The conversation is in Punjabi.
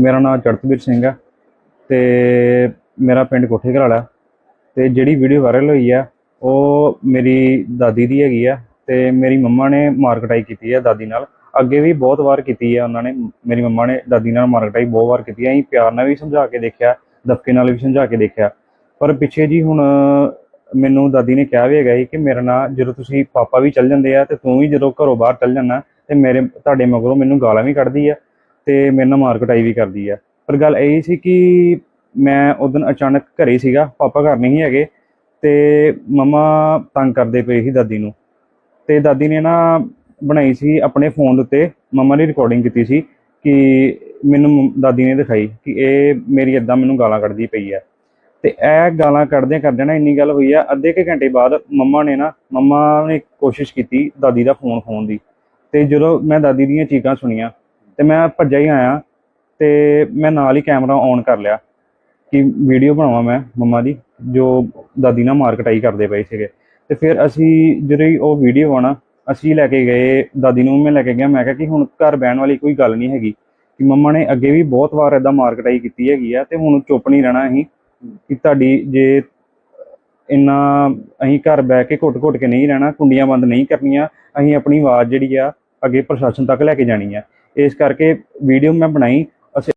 ਮੇਰਾ ਨਾਮ ਚੜਤਵੀਰ ਸਿੰਘ ਆ ਤੇ ਮੇਰਾ ਪਿੰਡ ਕੋਠੇ ਘਰਾਲਾ ਤੇ ਜਿਹੜੀ ਵੀਡੀਓ ਵਾਇਰਲ ਹੋਈ ਆ, ਉਹ ਮੇਰੀ ਦਾਦੀ ਦੀ ਹੈਗੀ ਆ ਤੇ ਮੇਰੀ ਮੰਮਾ ਨੇ ਮਾਰਕਟਾਈ ਕੀਤੀ ਆ ਦਾਦੀ ਨਾਲ। ਅੱਗੇ ਵੀ ਬਹੁਤ ਵਾਰ ਕੀਤੀ ਆ ਉਹਨਾਂ ਨੇ, ਮੇਰੀ ਮੰਮਾ ਨੇ ਦਾਦੀ ਨਾਲ ਮਾਰਕਟਾਈ ਬਹੁਤ ਵਾਰ ਕੀਤੀ ਆ। ਅਸੀਂ ਪਿਆਰ ਨਾਲ ਵੀ ਸਮਝਾ ਕੇ ਦੇਖਿਆ, ਦਬਕੇ ਨਾਲ ਵੀ ਸਮਝਾ ਕੇ ਦੇਖਿਆ। ਪਰ ਪਿੱਛੇ ਜੀ ਹੁਣ ਮੈਨੂੰ ਦਾਦੀ ਨੇ ਕਿਹਾ ਵੀ ਹੈਗਾ ਸੀ ਕਿ ਮੇਰੇ ਨਾਲ ਜਦੋਂ ਤੁਸੀਂ ਪਾਪਾ ਵੀ ਚੱਲ ਜਾਂਦੇ ਆ ਤੇ ਤੂੰ ਵੀ ਜਦੋਂ ਘਰੋਂ ਬਾਹਰ ਚੱਲ ਜਾਂਦਾ ਤੇ ਮੇਰੇ, ਤੁਹਾਡੇ ਮਗਰੋਂ ਮੈਨੂੰ ਗਾਲਾਂ ਵੀ ਕੱਢਦੀ ਆ। ਤੇ ਮੇਰੇ ਨਾਲ ਮਾਰ ਕੁਟਾਈ ਵੀ ਕਰਦੀ ਆ। ਪਰ ਗੱਲ ਇਹ ਸੀ ਕਿ ਮੈਂ ਉਦੋਂ ਅਚਾਨਕ ਘਰੇ ਸੀਗਾ, ਪਾਪਾ ਘਰ ਨਹੀਂ ਹੈਗੇ, ਤੇ ਮਮਾ ਤੰਗ ਕਰਦੇ ਪਏ ਸੀ ਦਾਦੀ ਨੂੰ। ਤੇ ਦਾਦੀ ਨੇ ਨਾ ਬਣਾਈ ਸੀ ਆਪਣੇ ਫੋਨ ਦੇ ਉੱਤੇ, ਮਮਾ ਨੇ ਰਿਕਾਰਡਿੰਗ ਕੀਤੀ ਸੀ ਕਿ ਮੈਨੂੰ ਮੰਮ- ਦਾਦੀ ਨੇ ਦਿਖਾਈ ਕਿ ਇਹ ਮੇਰੀ ਇਦਾਂ ਮੈਨੂੰ ਗਾਲਾਂ ਕੱਢਦੀ ਪਈ ਆ। ਤੇ ਇਹ ਗਾਲਾਂ ਕੱਢਦੇ ਕਰਦੇ ਨਾ ਇੰਨੀ ਗੱਲ ਹੋਈ ਆ, ਅੱਧੇ ਕੁ ਘੰਟੇ ਬਾਅਦ ਮੰਮਾ ਨੇ ਨਾ, ਮੰਮਾ ਨੇ ਕੋਸ਼ਿਸ਼ ਕੀਤੀ ਦਾਦੀ ਦਾ ਫੋਨ ਖੋਣ ਦੀ। ਤੇ ਜਦੋਂ ਮੈਂ ਦਾਦੀ ਦੀਆਂ ਚੀਕਾਂ ਸੁਣੀਆਂ ਤੇ ਮੈਂ ਭੱਜਿਆ ਹੀ ਆਇਆ ਤੇ ਮੈਂ ਨਾਲ ਹੀ ਕੈਮਰਾ ਔਨ ਕਰ ਲਿਆ ਕਿ ਵੀਡੀਓ ਬਣਾਵਾਂ ਮੈਂ ਮੰਮਾ ਦੀ, ਜੋ ਦਾਦੀ ਨਾਲ ਮਾਰ ਕਟਾਈ ਕਰਦੇ ਪਏ ਸੀਗੇ। ਤੇ ਫਿਰ ਅਸੀਂ ਜਿਹੜੀ ਉਹ ਵੀਡੀਓ ਆਣਾ ਅਸੀਂ ਲੈ ਕੇ ਗਏ, ਦਾਦੀ ਨੂੰ ਮੈਂ ਲੈ ਕੇ ਗਿਆ, ਮੈਂ ਕਿਹਾ ਕਿ ਹੁਣ ਘਰ ਬਹਿਣ ਵਾਲੀ ਕੋਈ ਗੱਲ ਨਹੀਂ ਹੈਗੀ, ਕਿ ਮੰਮਾ ਨੇ ਅੱਗੇ ਵੀ ਬਹੁਤ ਵਾਰ ਏਦਾਂ ਮਾਰ ਕਟਾਈ ਕੀਤੀ ਹੈਗੀ ਆ ਤੇ ਹੁਣ ਚੁੱਪ ਨਹੀਂ ਰਹਿਣਾ ਅਸੀਂ, ਕਿ ਤੁਹਾਡੀ ਜੇ ਇੰਨਾ ਅਸੀਂ ਘਰ ਬਹਿ ਕੇ ਘੁੱਟ-ਘੁੱਟ ਕੇ ਨਹੀਂ ਰਹਿਣਾ, ਕੁੰਡੀਆਂ ਬੰਦ ਨਹੀਂ ਕਰਨੀਆਂ, ਅਸੀਂ ਆਪਣੀ ਆਵਾਜ਼ ਜਿਹੜੀ ਆ ਅੱਗੇ ਪ੍ਰਸ਼ਾਸਨ ਤੱਕ ਲੈ ਕੇ ਜਾਣੀ ਆ। ਇਸ ਕਰਕੇ ਵੀਡੀਓ ਮੈਂ ਬਣਾਈ।